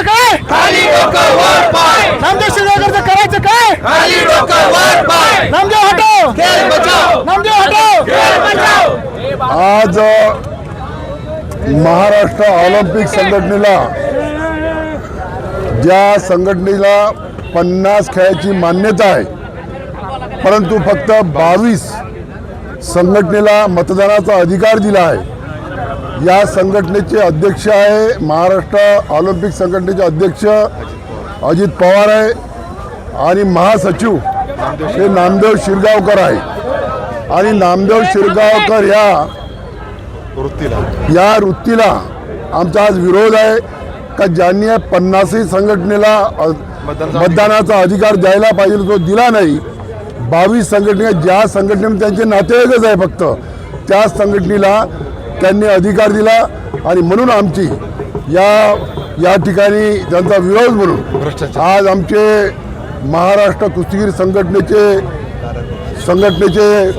करायचं काय? खाली डोकं वर पाय. नामदेव शिरगावकरचं करायचं काय? खाली डोकं वर पाय. नामदेव हटो खेळ बचाव. नामदेव हटो खेळ बचाव. आज महाराष्ट्र ऑलिम्पिक संघटनेला ज्या संघटनेला पन्नास खेळाची मान्यता आहे परंतु फक्त बावीस संघटनेला मतदानाचा अधिकार दिला आहे या संघटनेचे अध्यक्ष आहे महाराष्ट्र ऑलिम्पिक संघटनेचे अध्यक्ष अजित पवार आहे आणि महासचिव हे नामदेव शिरगावकर आहे. आणि नामदेव शिरगावकर या या वृत्तीला आमचा आज विरोध आहे का ज्यांनी या पन्नासही संघटनेला मतदानाचा अधिकार द्यायला पाहिजे तो दिला नाही बावीस संघटने ज्या संघटनेने त्यांचे नातेवाईकच आहे फक्त त्या संघटनेला त्यांनी अधिकार दिला आणि म्हणून आमची या या ठिकाणी त्यांचा विरोध म्हणून आज आमचे महाराष्ट्र कुस्तीगीर संघटनेचे संघटनेचे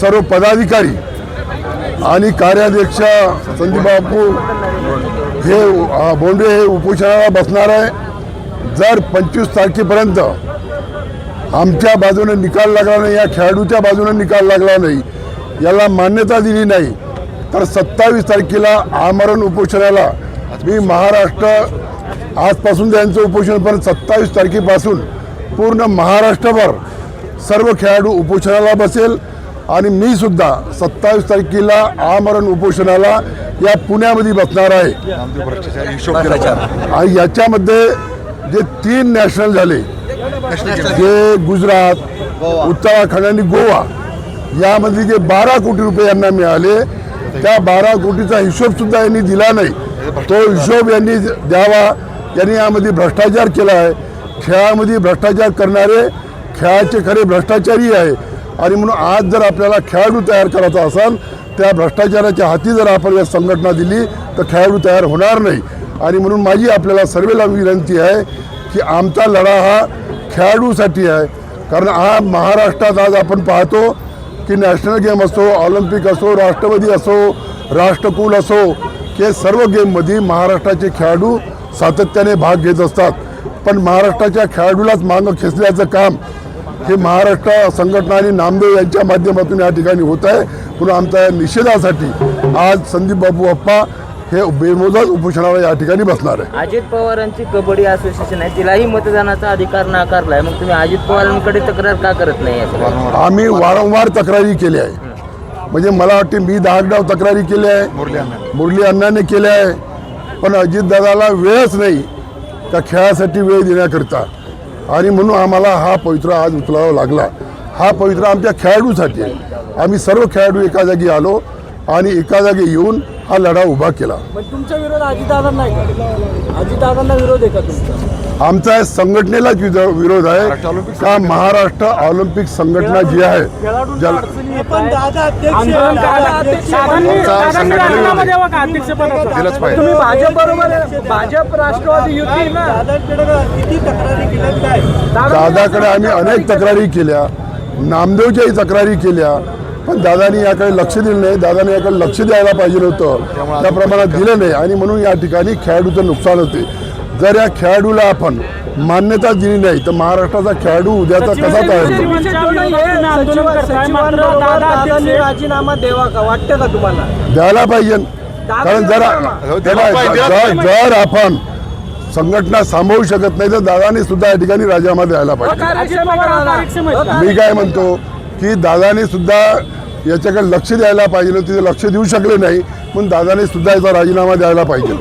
सर्व पदाधिकारी आणि कार्याध्यक्ष संदीप बापू हे बोंडे हे उपोषणाला बसणार आहे. जर पंचवीस तारखेपर्यंत आमच्या बाजूने निकाल लागला नाही या खेळाडूच्या बाजूने निकाल लागला नाही याला मान्यता दिली नाही तर सत्तावीस तारखेला आमरण उपोषणाला मी महाराष्ट्र आजपासून त्यांचं उपोषण पण सत्तावीस तारखेपासून पूर्ण महाराष्ट्रभर सर्व खेळाडू उपोषणाला बसेल. आणि मी सुद्धा सत्तावीस तारखेला आमरण उपोषणाला या पुण्यामध्ये बसणार आहे. आणि याच्यामध्ये जे तीन नॅशनल झाले जे गुजरात उत्तराखंड आणि गोवा यामध्ये जे बारा कोटी रुपये यांना मिळाले त्या बारा कोटीचा हिशोब सुद्धा यांनी दिला नाही. तो हिशोब यांनी द्यावा. यांनी यामध्ये भ्रष्टाचार केला आहे. खेळामध्ये भ्रष्टाचार करणारे खेळाचे खरे भ्रष्टाचारी आहे. आणि म्हणून आज जर आपल्याला खेळाडू तयार करायचा असाल त्या भ्रष्टाचाराच्या हाती जर आपण या संघटना दिली तर खेळाडू तयार होणार नाही. आणि म्हणून माझी आपल्याला सर्वेला विनंती आहे की आमचा लढा हा खेळाडूसाठी आहे. कारण हा महाराष्ट्रात आज आपण पाहतो की नॅशनल गेम असो ऑलिम्पिक असो राष्ट्रवादी असो राष्ट्रकुल असो हे सर्व गेममध्ये महाराष्ट्राचे खेळाडू सातत्याने भाग घेत असतात. पण महाराष्ट्राच्या खेळाडूलाच मागं खेचल्याचं काम हे महाराष्ट्र संघटना आणि नामदेव यांच्या माध्यमातून या ठिकाणी होत आहे. म्हणून आमच्या या निषेधासाठी आज संदीप बाबू अप्पा हे बेमोजात उपोषणाला या ठिकाणी बसणार आहे. अजित पवारांची कबड्डी असोसिएशन आहे तिलाही मतदानाचा अधिकार नाकारलाय. मग तुम्ही अजित पवारांकडे तक्रार का करत नाही आम्ही वारंवार तक्रारी केल्या आहे. म्हणजे मला वाटते मी दहा तक्रारी केल्या आहे. मुरली अण्णाने. केल्या आहे. पण अजितदादाला वेळच नाही त्या खेळासाठी वेळ देण्याकरता. आणि म्हणून आम्हाला हा पवित्र आज उचलावा लागला. हा पवित्र आमच्या खेळाडूसाठी आहे. आम्ही सर्व खेळाडू एका जागी आलो. आणि एका जागी येऊन हा लढा उभा केला. पण तुमचा विरोध अजितदादांना अजितदादांना विरोध आहे का तुमचा? आमचा या संघटनेलाच विरो- विरोध आहे. का महाराष्ट्र ऑलिम्पिक संघटना जी आहे ज्याला पण दादा अध्यक्ष आंदोलन तुम्ही भाजप बरोबर भाजप राष्ट्रवादी युती ना किती तक्रारी केल्या काय? दादाकडे आम्ही अनेक तक्रारी केल्या. नामदेवच्याही तक्रारी केल्या. पण दादानी याकडे लक्ष दिलं नाही. दादाने याकडे लक्ष द्यायला पाहिजे होतं त्या प्रमाणात दिलं नाही. आणि म्हणून या ठिकाणी खेळाडूचं नुकसान होते. जर या खेळाडूला आपण मान्यता दिली नाही तर महाराष्ट्राचा खेळाडू उद्याचा कसा तयार होतो? दादांनी राजीनामा द्यावा का? वाटतं का तुम्हाला? द्यायला पाहिजे. कारण जर जर- जर आपण संघटना सांभाळू शकत नाही तर दादाने सुद्धा या ठिकाणी राजीनामा द्यायला पाहिजे. मी काय म्हणतो? की दादाने सुद्धा याच्याकडे लक्ष द्यायला पाहिजे तिथे लक्ष देऊ शकले नाही म्हणून दादाने सुद्धा याचा राजीनामा द्यायला पाहिजे.